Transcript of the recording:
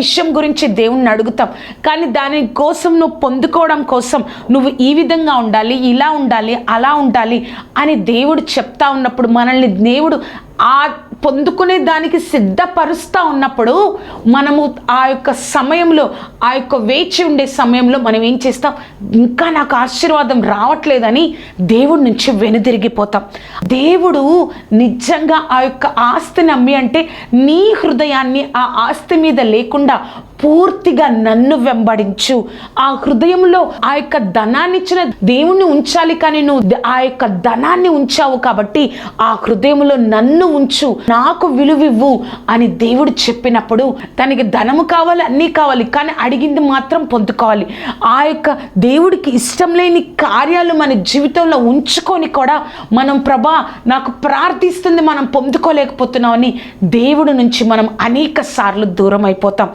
విషయం గురించి దేవుణ్ణి అడుగుతాం. కానీ దాని కోసం నువ్వు పొందుకోవడం కోసం నువ్వు ఈ విధంగా ఉండాలి ఇలా ఉండాలి అలా ఉండాలి అని దేవుడు చెప్తా ఉన్నప్పుడు మనల్ని దేవుడు ఆ పొందుకునే దానికి సిద్ధపరుస్తూ ఉన్నప్పుడు మనము ఆ యొక్క సమయంలో ఆ యొక్క వేచి ఉండే సమయంలో మనం ఏం చేస్తాం? ఇంకా నాకు ఆశీర్వాదం రావట్లేదని దేవుడి నుంచి వెనుదిరిగిపోతాం. దేవుడు నిజంగా ఆ యొక్క ఆస్తిని అమ్మి అంటే నీ హృదయాన్ని ఆ ఆస్తి మీద లేకుండా పూర్తిగా నన్ను వెంబడించు. ఆ హృదయంలో ఆ యొక్క ధనాన్ని ఇచ్చిన దేవుణ్ణి ఉంచాలి కానీ నువ్వు ఆ యొక్క ధనాన్ని ఉంచావు కాబట్టి ఆ హృదయంలో నన్ను ఉంచు. నాకు విలువివ్వు అని దేవుడు చెప్పినప్పుడు తనకి ధనము కావాలి అన్నీ కావాలి కానీ అడిగింది మాత్రం పొందుకోవాలి. ఆ యొక్క దేవుడికి ఇష్టం లేని కార్యాలు మన జీవితంలో ఉంచుకొని కూడా మనం ప్రభా నాకు ప్రార్థిస్తుంది మనం పొందుకోలేకపోతున్నామని దేవుడి నుంచి మనం అనేక సార్లు దూరం అయిపోతాం